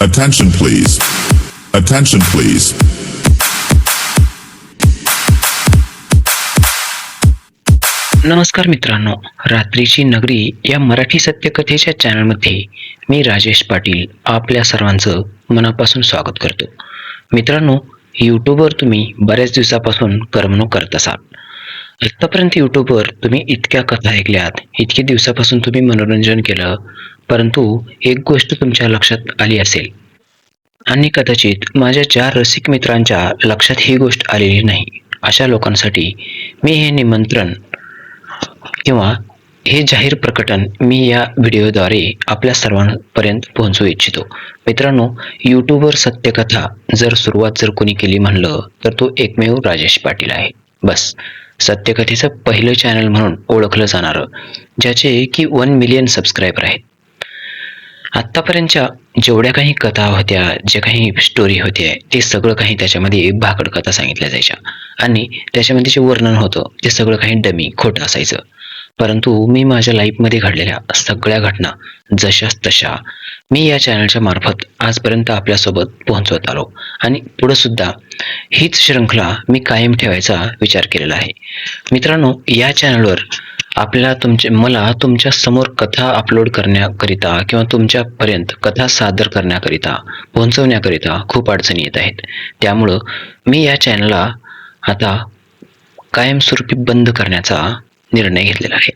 Attention please. Attention please. नमस्कार मित्रांनो रात्रीची नगरी या मराठी सत्यकथेच्या चॅनलमध्ये मी राजेश पाटील आपल्या सर्वांचं मनापासून स्वागत करतो मित्रांनो यूट्यूबवर तुम्ही बऱ्याच दिवसापासून करमणूक करत असाल आत्तापर्यंत यूट्यूबवर तुम्ही इतक्या कथा ऐकल्यात इतके दिवसापासून तुम्ही मनोरंजन केलं परंतु एक गोष्ट तुमच्या लक्षात आली असेल. आणि कदाचित माझ्या चार रसिक मित्रांच्या लक्षात ही गोष्ट आलेली नाही. अशा लोकांसाठी मी हे निमंत्रण किंवा हे जाहीर प्रकटन मी या व्हिडिओद्वारे आपल्या सर्वांपर्यंत पोहोचू इच्छितो. मित्रांनो यूट्यूबवर सत्यकथा जर सुरुवात जर कोणी केली म्हणलं तर तो एकमेव राजेश पाटील आहे. बस. सत्यकथेचं पहिलं चॅनल म्हणून ओळखलं जाणारं ज्याचे की वन मिलियन सबस्क्रायबर आहेत. आत्तापर्यंतच्या जेवढ्या काही कथा होत्या जे काही स्टोरी होत्या ते सगळं काही त्याच्यामध्ये भाकड कथा सांगितल्या जायच्या. आणि त्याच्यामध्ये जे वर्णन होतं ते सगळं काही डमी खोटं असायचं. परंतु मी माझ्या लाईफमध्ये घडलेल्या सगळ्या घटना जशाच तशा मी या चॅनलच्या मार्फत आजपर्यंत आपल्यासोबत पोहोचवत आलो. आणि पुढं सुद्धा हीच श्रृंखला मी कायम ठेवायचा विचार केलेला आहे. मित्रांनो या चॅनलवर आपल्याला तुमचे मला तुमच्यासमोर कथा अपलोड करण्याकरिता किंवा तुमच्यापर्यंत कथा सादर करण्याकरिता पोहोचवण्याकरिता खूप अडचणी येत आहेत. त्यामुळं मी या चॅनलला आता कायमस्वरूपी बंद करण्याचा निर्णय घेतलेला आहे.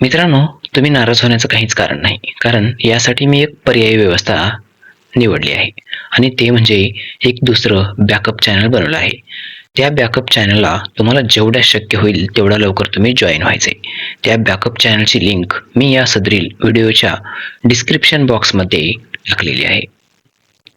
मित्रांनो तुम्ही नाराज होण्याचं काहीच कारण नाही. कारण यासाठी मी एक पर्यायी व्यवस्था निवडली आहे. आणि ते म्हणजे एक दुसरं बॅकअप चॅनल बनवलं आहे. त्या बॅकअप चॅनलला तुम्हाला जेवढ्या शक्य होईल तेवढ्या लवकर तुम्ही जॉईन व्हायचे. त्या बॅकअप चॅनलची लिंक मी या सदरील व्हिडिओच्या डिस्क्रिप्शन बॉक्समध्ये टाकलेली आहे.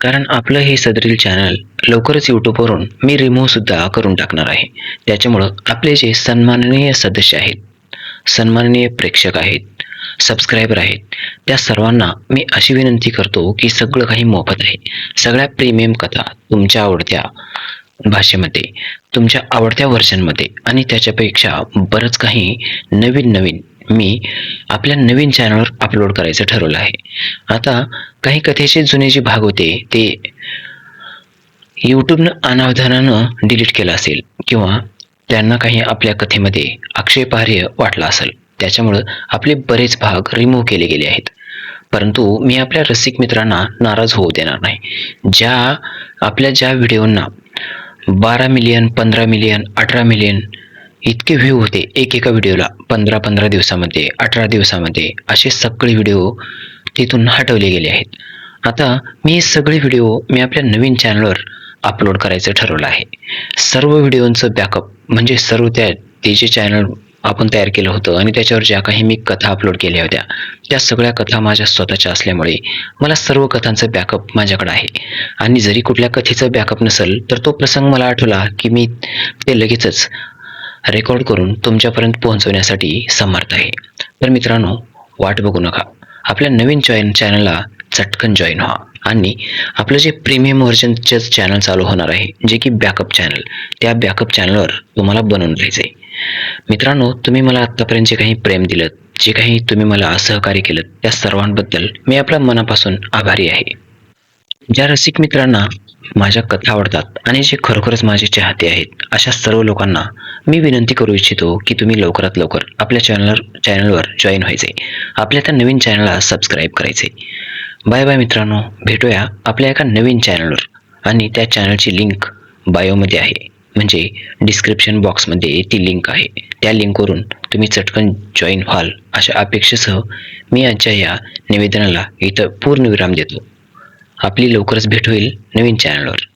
कारण आपलं हे सदरील चॅनल लवकरच यूट्यूबवरून मी रिमूव्ह सुद्धा करून टाकणार आहे. त्याच्यामुळं आपले जे सन्माननीय सदस्य आहेत सन्माननीय प्रेक्षक आहेत सबस्क्रायबर आहेत त्या सर्वांना मी अशी विनंती करतो की सगळं काही मोफत आहे. सगळ्या प्रीमियम कथा तुमच्या आवडत्या भाषेमध्ये तुमच्या आवडत्या व्हर्जनमध्ये आणि त्याच्यापेक्षा बरंच काही नवीन नवीन मी आपल्या नवीन चॅनलवर अपलोड करायचं ठरवलं आहे. आता काही कथेचे जुने जे भाग होते ते यूट्यूबनं अनावधानानं डिलीट केलं असेल किंवा त्यांना काही आपल्या कथेमध्ये आक्षेपार्ह वाटला असेल त्याच्यामुळं आपले बरेच भाग रिमूव्ह केले गेले आहेत. परंतु मी आपल्या रसिक मित्रांना नाराज होऊ देणार नाही. ज्या आपल्या ज्या व्हिडिओंना बारा मिलियन पंधरा मिलियन अठरा मिलियन इतके व्ह्यू होते एक एका व्हिडिओला पंधरा पंधरा दिवसामध्ये अठरा दिवसामध्ये असे सगळे व्हिडिओ तिथून हटवले गेले आहेत. आता मी हे सगळे व्हिडिओ मी आपल्या नवीन चॅनलवर अपलोड करायचं ठरवलं आहे. सर्व व्हिडिओंचं बॅकअप म्हणजे सर्व त्या ते जे चॅनल आपण तयार केलं होतं आणि त्याच्यावर ज्या काही मी कथा अपलोड केल्या होत्या त्या सगळ्या कथा माझ्या स्वतःच्या असल्यामुळे मला सर्व कथांचं बॅकअप माझ्याकडे आहे. आणि जरी कुठल्या कथेचं बॅकअप नसेल तर तो प्रसंग मला आठवला की मी ते लगेचच रेकॉर्ड करून तुमच्यापर्यंत पोहोचवण्यासाठी समर्थ आहे. तर मित्रांनो वाट बघू नका. आपल्या नवीन जॉईन चॅनलला चटकन जॉईन व्हा. आणि आपलं जे प्रीमियम व्हर्जनचं चॅनल चालू होणार आहे जे की बॅकअप चॅनल त्या बॅकअप चॅनलवर तुम्हाला बनवून राहायचं आहे मित्रांनो तुम्ही मला आत्तापर्यंत जे काही प्रेम दिलं जे काही तुम्ही मला सहकार्य केलं त्या सर्वांबद्दल मी आपल्या मनापासून आभारी आहे. ज्या रसिक मित्रांना माझ्या कथा आवडतात आणि जे खरोखरच माझे चाहते आहेत अशा सर्व लोकांना मी विनंती करू इच्छितो की तुम्ही लवकरात लवकर आपल्या चॅनलवर चॅनलवर जॉईन व्हायचे. आपल्या त्या नवीन चॅनलला सबस्क्राईब करायचे. बाय बाय मित्रांनो भेटूया आपल्या एका नवीन चॅनलवर आणि त्या चॅनलची लिंक बायोमध्ये आहे. म्हणजे डिस्क्रिप्शन बॉक्समध्ये ती लिंक आहे. त्या लिंकवरून तुम्ही चटकन जॉईन व्हाल अशा अपेक्षेसह मी आजच्या या निवेदनाला इथं पूर्ण विराम देतो. आपली लवकरच भेट होईल नवीन चॅनलवर